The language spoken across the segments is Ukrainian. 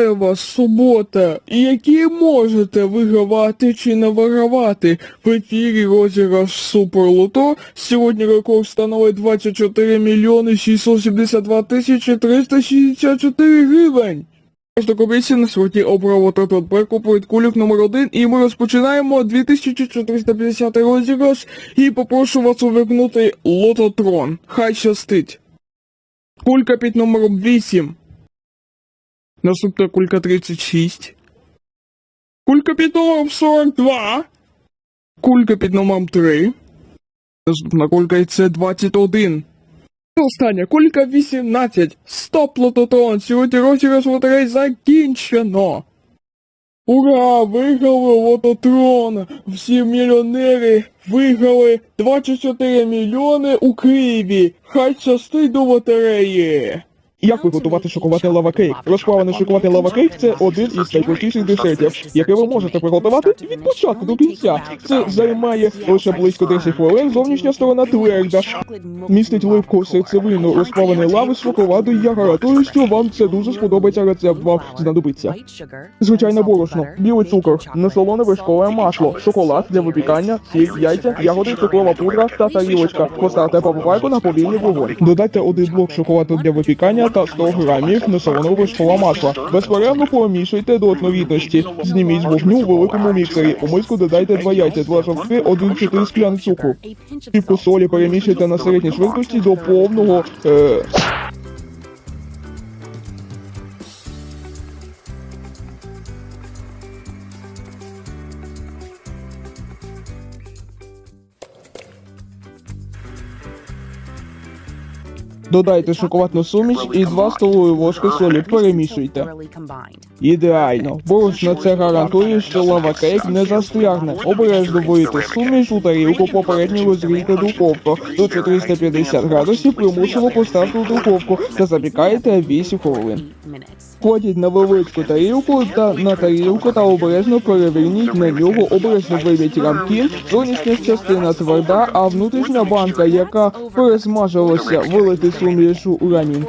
Вітаю вас, субота, які можете вигравати чи не. В ефірі розіграш Суперлото. Сьогодні рекорд становить 24 мільйони 672 тисячі 364 гривень. Кожна комісія на сьогодні обрала тот перекупують кульок номер один і ми розпочинаємо 2450 розіграш і попрошу вас увикнути лототрон. Хай щастить. Кулька під номером 8. Наступна кулька 36. Кулька під номером 42. Кулька під номером 3. Наступна кулька це 21. І Остання кулька 18. Стоп, лототрон. Сьогодні розіграш лотерей закінчено. Ура! Виграли лототрон! Всі мільйонери виграли 24 мільйони у Києві! Хай щастить до лотереї! Як приготувати шоколадний лавакейк? Розплавлений шоколадний лавакейк це один із найпростіших десертів, який ви можете приготувати від початку до кінця. Це займає лише близько 10 хвилин. Зовнішня сторона тверда. Містить ливку серцевину розплавленої лави з шоколаду я гарантую, що вам це дуже сподобається. Рецепт вам знадобиться. Звичайне борошно, білий цукор, несолоне вершкове масло, шоколад для випікання, сіль, яйця, ягоди, цукрова пудра та тарілочка. Поставте папайку на повільний вогонь. Додайте один блок шоколаду для випікання та 100 грамів несолоного вершкового масла. Безперервно помішуйте до одновітності. Зніміть з вогню у великому міксері. У миску додайте два яйця, два жовтки, один чотири склян цукру. Півку солі перемішуйте на середній швидкості до повного. Е... Додайте шоколадну суміш і 2 столові ложки солі. Перемішуйте. Ідеально. Борошно це гарантує, що лава кейк не застрягне. Обережно вийти суміш у тарілку, попередньо розгрійте духовку до 450 градусів, примусово поставте у духовку та запікайте 8 хвилин. Кладіть на величку тарілку та на тарілку та обережно переверніть на нього, обережно вийміть рамки. Зовнішня частина тверда, а внутрішня банка, яка пересмажилася, вилити суміш у рамін.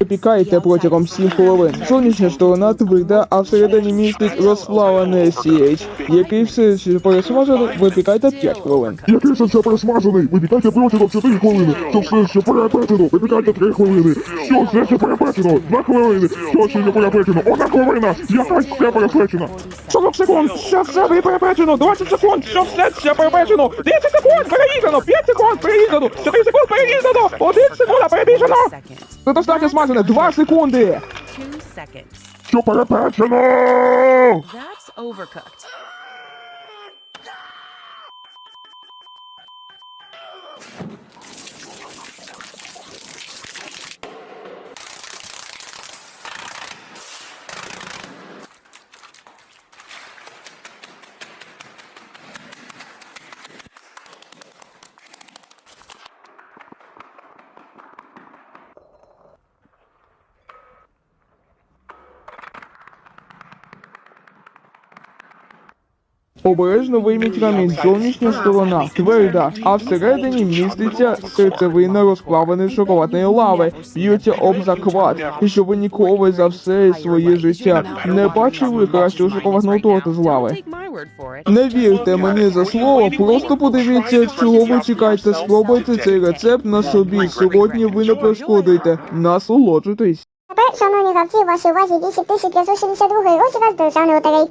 Випікайте протягом 7 хвилин. Зовнішня сторона тверда, а всередині містить розплавлене CH, який все ще пересмажений, випікайте 5 хвилин. Який же ще пересмажений? Випікайте протягом 4 хвилини. Що все ще перепечено? Випікайте 3 хвилини. Що все ще перепечено? 2 хвилини. Що ще не перепечено? Одна хвилина. Якась ще перепечена. 40 секунд, ще все ви перепечено, 20 секунд, що все ще перепечено, 10 секунд, перерізано, 5 секунд, перерізано, 4 секунд, перерізано, 1 секунда, перебіжено. Це достатньо смажене, Два секунди. Що перепечено? Обережно вийміть рамінь, зовнішня сторона тверда, а всередині міститься серцевина розплавленої шоколадної лави, б'ються об заклад, і щоб ви ніколи за все своє життя не бачили кращого шоколадного торту з лави. Не вірте мені за слово, просто подивіться, чого ви чекаєте, спробуйте цей рецепт на собі. Сьогодні ви не пошкодуєте, насолоджуйтесь. Тепер, шановні гравці, у вашій увазі 10572 розіграш державної лотереї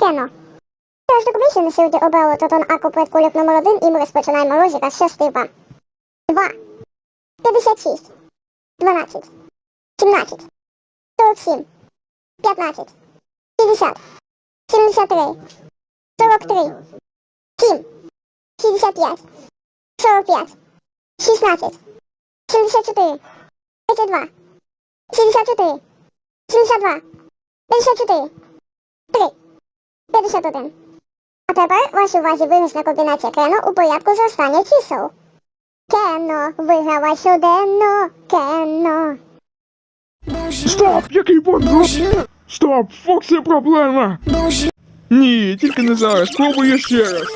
Кено. Тож до комісії на сьогодні обрало Тотон Акоплет кульок номер 1 і ми розпочинаємо розіграш. Щастив вам. 2, 56, 12, 17, 47, 15, 60, 73, 43, 7, 65, 45, 16, 74, 32, 74, 72, 54, 3, 51. А тепер вашій увазі винесена комбінація Кено у порядку зростання чисел. Кено, виграва щоденно, Кено. Стоп! Який банкрут? Стоп! Фоксі проблема! Ні, тільки не зараз, спробуй ще раз.